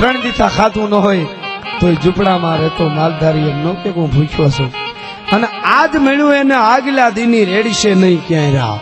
ત્રણ દીથા ખાતું ન હોય તો ઝૂંપડામાં રહેતો માલધારી એમ ન કે હું ભૂખ્યો છું. અને આજ મળ્યું એને આગલા દીની રેડશે નહીં ક્યાંય રાહ.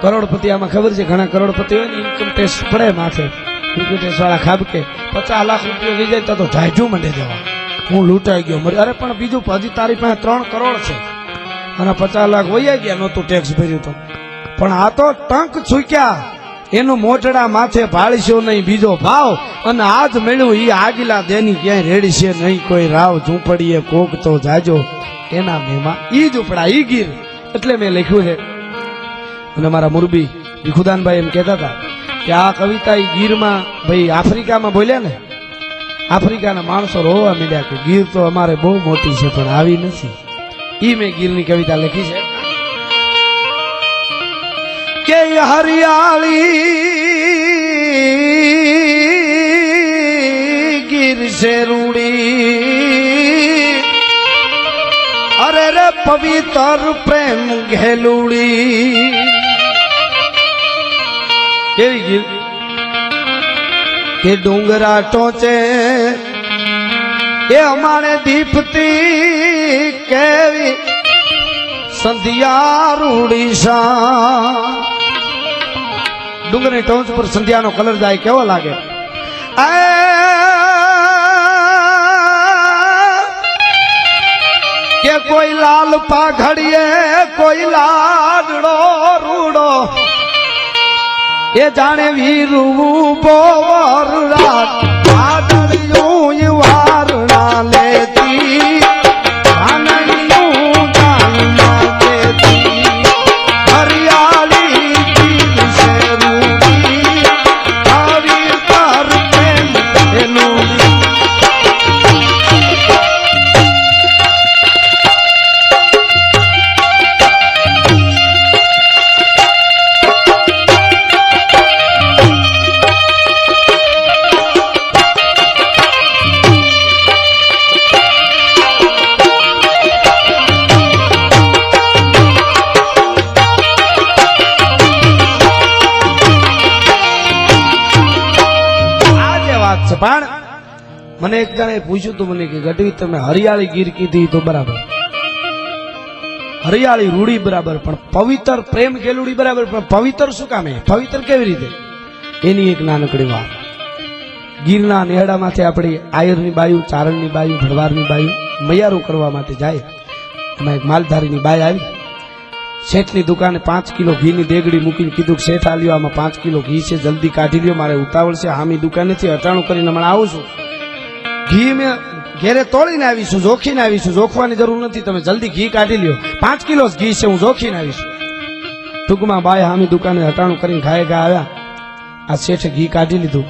કરોડપતિ, આમાં ખબર છે, ઘણા કરોડપતિ હોય ને ઇન્કમ ટેક્સ પડે માથે. ઇન્કમ ટેક્સ વાળા ખાબકે પચાસ લાખ રૂપિયા લઈ જાય તો ઢાંચું મંડે જવા. હું લૂંટાઈ ગયો, મરી અરે, પણ બીજું હજી તારી પાસે ત્રણ કરોડ છે. અને પચાસ લાખ વૈયા ગયા, નહોતું ટેક્સ ભર્યું તો. પણ આ તો ટંક છૂક્યા. એનું મોટડા માથે ભાળશો નહીં, બીજો ભાવ. અને હાથ મેળવું એ આગલા દેની ક્યાંય રેડશે નહીં, કોઈ રાવ ઝૂંપડીએ કોક તો જાજો. એના મેમાં ઈ ઉપડા, ઈ ગીર. એટલે મેં લખ્યું છે. અને મારા મુરબી ભીખુદાનભાઈ એમ કહેતા હતા કે આ કવિતા એ ગીરમાં, ભાઈ, આફ્રિકામાં બોલ્યા ને, આફ્રિકાના માણસો રોવા મીડ્યા કે ગીર તો અમારે બહુ મોટી છે, પણ આવી નથી. એ મેં ગીરની કવિતા લખી છે. કે હરિયાળી ગીરશે રૂડી અરે રે પવિત્ર પ્રેમ ઘેલુડી. કેવી ગીર? કે ડુંગરા ટોચે એ અમારે દીપતી કેવી સંધ્યા રૂડીશા ડુંગરની ટોચ પર સંધ્યાનો કલર જાય કેવો લાગે? કે કોઈ લાલ પાઘડીએ, કોઈ લાડડો રૂડો. એ જાણે વીરવું બોવર રાત. આદળિયું વારણા લેતી. મને એક જણે પૂછ્યું તું મને કે, ગઢવી, તમે હરિયાળી ગીર કીધી તો બરાબર. હરિયાળી રૂડી બરાબર, પણ પવિત્ર પ્રેમ ગેલુડી બરાબર, પણ પવિત્ર શું કામે પવિત્ર કેવી રીતે? એની એક નાનકડી વાત. ગીરના નેહડામાંથી આપણે આયરની બાયુ, ચારણની બાયુ, ભડવારની બાયુ, મૈયારું કરવા માટે જાય. એમાં એક માલધારીની બાય આવી. શેઠની દુકાને પાંચ કિલો ઘીની દેગડી મૂકીને કીધું કે, શેઠ આલ્યો આમાં પાંચ કિલો ઘી છે, જલ્દી કાઢી લ્યો, મારે ઉતાવળ છે, હામી દુકાનેથી અટાણું કરીને હમણાં આવું છું. ઘી મેં ઘેરે તોડીને આવીશું જોખીને આવીશું જોખવાની જરૂર નથી. તમે જલ્દી ઘી કાઢી લ્યો. પાંચ કિલો ઘી છે, હું જોખીને આવીશું ટૂંકમાં બાય હામી દુકાને હટાણું કરીને ઘાય ઘા આવ્યા. આ શેઠે ઘી કાઢી લીધું.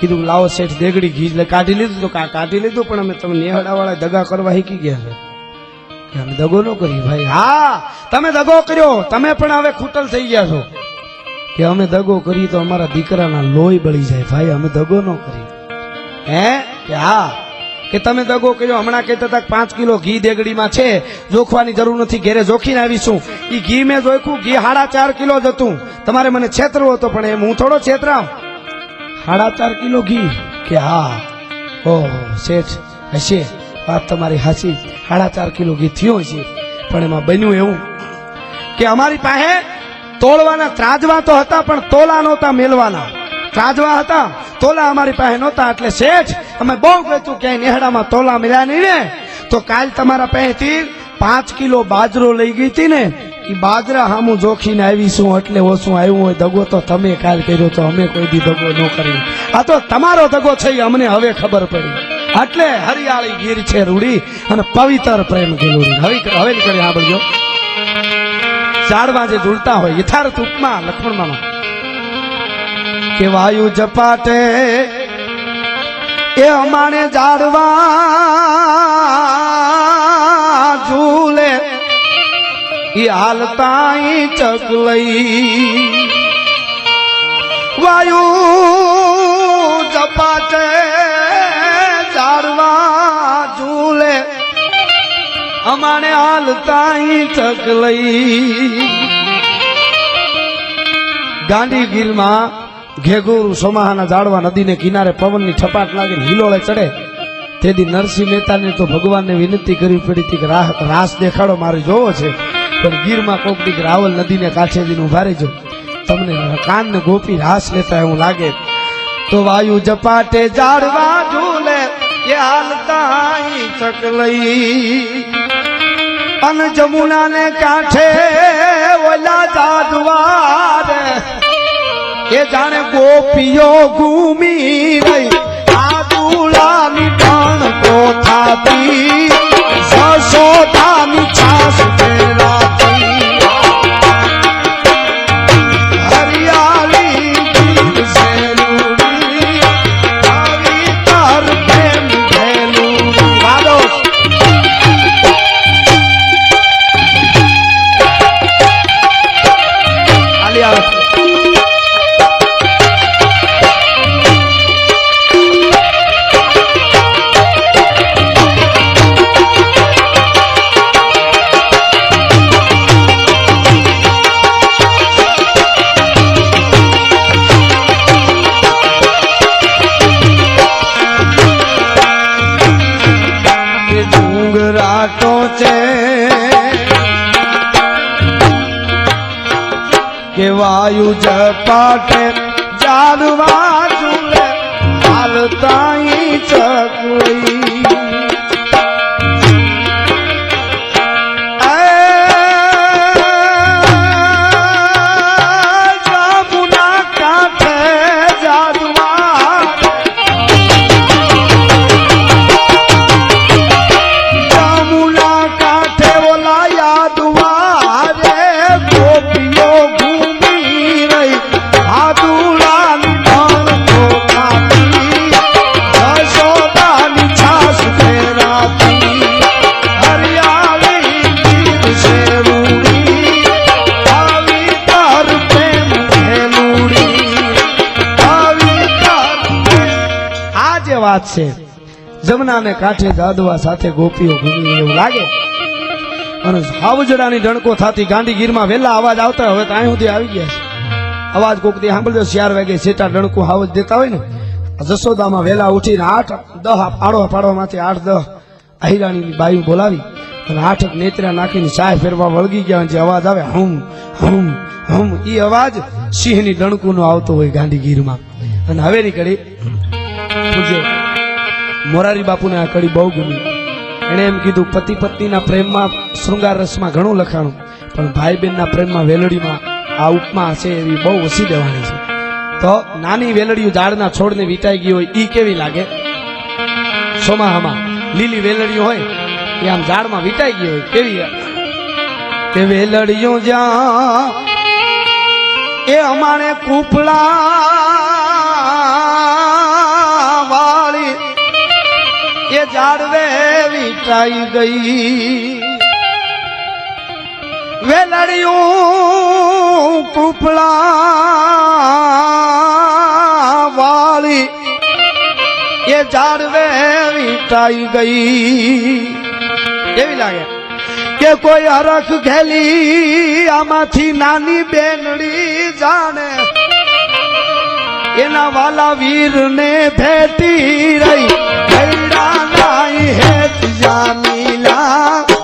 કીધું, લાવો શેઠ, દેગડી ઘી. કાઢી લીધું તો કાઢી લીધું, પણ અમે તમે નેહડાવાળા દગા કરવા શીખી ગયા છે. અમે દગો ન કરી ભાઈ. હા, તમે દગો કર્યો. તમે પણ હવે ખૂટલ થઈ ગયા છો. કે અમે દગો કરી તો અમારા દીકરાના લોહી બળી જાય. ભાઈ, અમે દગો ન કરી હે? કે હા, કે તમે દગો કર્યો, હમણાં કહેતા હતા પાંચ કિલો ઘી દેગડીમાં છે, જોખવાની જરૂર નથી, ઘેરે જોખીને આવીશું. એ ઘી મેં જોખ્યું ઘી સાડા ચાર કિલો જ હતું. તમારે મને છેતરવો હતો, પણ એમ હું થોડો છેતરામ સાડા ચાર કિલો ઘી? કે હા. ઓહો શેઠ, હશે. વાત તમારી હાચી સાડા ચાર કિલો ઘી થયો છે, પણ એમાં બન્યું એવું. કે અમારી પાસે તોલવાના ત્રાજવા તો હતા, પણ તોલા નહોતા મેલવાના. ત્રાજવા હતા તોલા અમારી પાસે નહોતા, એટલે શેઠ અમે બહુ કહેતું ક્યાંય નેહડામાં તોલા મળ્યા નહીં ને. તો કાલ તમારા પાસેથી પાંચ કિલો બાજરો લઈ ગઈ હતી ને એ બાજરા હામું જોખીને આવીશું, એટલે ઓછું આવ્યું હોય દગો તો તમે કાલ કર્યો તો અમે કોઈ દી દગો ન કરી આ તો તમારો દગો છે અમને હવે ખબર પડી. એટલે હરિયાળી ગીર છે રૂડી અને પવિત્ર પ્રેમ ગેલુડી હવે હવે કરી સાંભળજો ઝાડવા જે ઝૂલતા હોય, યથાર્થ ઉપમા લક્ષ્મણ મામા. કે વાયુ જપાટે, એ અમારે ઝાડવા ઝૂલે. એ હાલતા ચકલઈ વાયુ જપાટે ઝાડવા ઝૂલે. અમારે હાલતા ચકલઈ ગાંધીગીરમાં ઘેગુર સોમાહાના ઝાડવા નદીને કિનારે પવનની છપાટ લાગીને હિલોળે ચડે. તેથી નરસિંહ મહેતાને તો ભગવાનને વિનંતી કરવી પડી હતી કે રાહ રાસ દેખાડો, મારે જોવો છે. પણ ગીરમાં કોક દીક રાવલ નદીને કાંઠે જઈને ઊભા રહેજો. તમને કાનને ગોપી રાસ લેતા એવું લાગે. તો વાયુ જપાટે ઝાડવા ઝૂલે, એ હાલતા ચકલઈ અન જમુના ને કાંઠે ઓલા જાદવાર એ જાણે ગોપીઓ ઘૂમી રહી. આદુલાની ટાણ કોથાતી છે. કે વાયુ જપાટે જાદવા ઝૂલે હાલતાઈ ચકલી વાત છે. જમનાને કાંઠે જાદવા સાથે ગોપીઓ ઘૂમી એવું લાગે. અને હાવજડાની ડણકો થતી ગાંધીગીરમાં વહેલા અવાજ આવતા હવે ત્યાં સુધી આવી ગયા છે. અવાજ કોક દી સાંભળજો, ચાર વાગે સેટા ડણકો હાવજ દેતા હોય ને જસોદામાં વહેલા ઉઠીને આઠ, દહ પાડો પાડવામાંથી આઠ, દહ અહિરાણીની બાયું બોલાવી અને આઠક નેત્રા નાખીને ચાય ફેરવા વળગી ગયા જે અવાજ આવે, હમ હમ હમ એ અવાજ સિંહની ડણકુનો આવતો હોય ગાંધીગીરમાં. અને હવેની કડી, પૂજ્ય મોરારી બાપુને આ કડી બહુ ગમી. એણે એમ કીધું, પતિ પત્નીના પ્રેમમાં શૃંગાર રસમાં ઘણું લખાણું, પણ ભાઈ બહેનના પ્રેમમાં વેલડીમાં આ ઉપમા છે એવી બહુ વસી દેવાની છે. તો નાની વેલડીયું ઝાડના છોડને વીટાઈ ગઈ હોય, ઈ કેવી લાગે? સોમાહામાં લીલી વેલડીઓ હોય, એ આમ ઝાડમાં વીટાઈ ગઈ હોય, કેવી કે વેલડીઓ જ્યાં એ અમારે કૂપલા વીટાઈ ગઈ. વેલડિયું કૂપલા વાળી એ ઝાડવે વીટાઈ ગઈ. કેવી લાગે? કે કોઈ હરખ ઘેલી આમાંથી નાની બેનડી જાણે એના વાલા વીર ને ભેટી રહી. ભૈડા નાઈ હેત જામીલા એ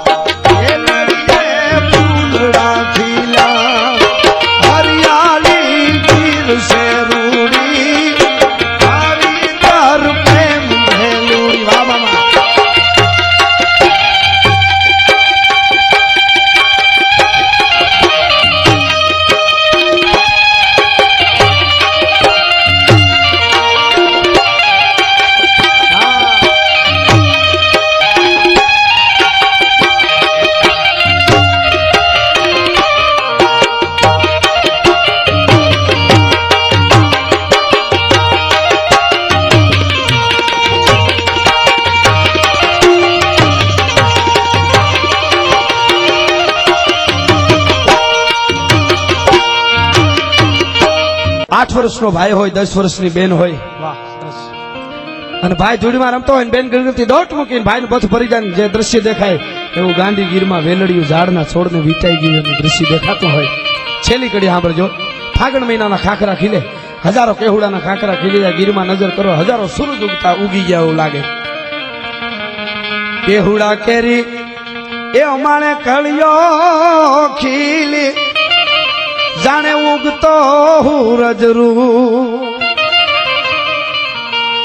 આઠ વર્ષનો ભાઈ હોય દસ વર્ષની બેન હોય. અને ભાઈ ધૂળીમાં રમતો હોય ને બેન ગણગણથી દોટ મૂકીને ભાઈનું પથ ભરી જાય જે દ્રશ્ય દેખાય એવું ગાંધીગીરમાં વેલડિયું ઝાડના છોડને વીંટાઈ ગયું એનું દ્રશ્ય દેખાતું હોય. છેલ્લી કડી સાંભળજો. ફાગણ મહિનાના ખાખરા ખીલે. હજારો કેહુડાના ખાખરા ખીલી. જાય ગીરમાં નજર કરો હજારો સૂરજ ઉગતા ઉગી ગયા એવું લાગે. કેહુડા કેરી એ અમાણે કળિયો ખીલી. જાણે ઉગતો હુરજરું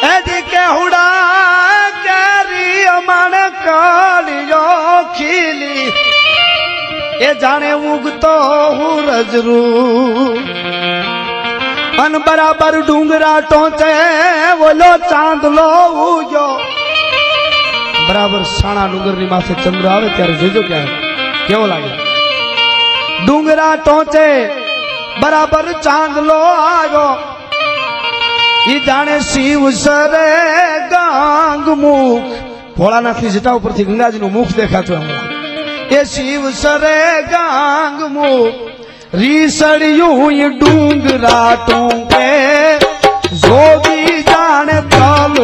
એજી કેહુડા કેરી અમાણે કાલિયો ખીલી. એ જાણે ઉગતો રૂ અન બરાબર ડુંગરા ટોચે ઓલો ચાંદલો ઉગ્યો. બરાબર સાણા ડુંગરની માથે ચંદ્ર આવે ત્યારે જોજો ક્યાં કેવો લાગે? ડુંગરા ટોચે બરાબર ચાંદલો આવ્યો ઈ જાણે શિવ સરે ગાંગ મુખ. ભોળાનાથની જટા ઉપરથી ગંગાજીનું મુખ દેખાતું એમ એ શિવ સરે ગાંગ મુખ. રીસડિયું ઈ ડુંગરા ટૂંકે. જોગી જાણે તલ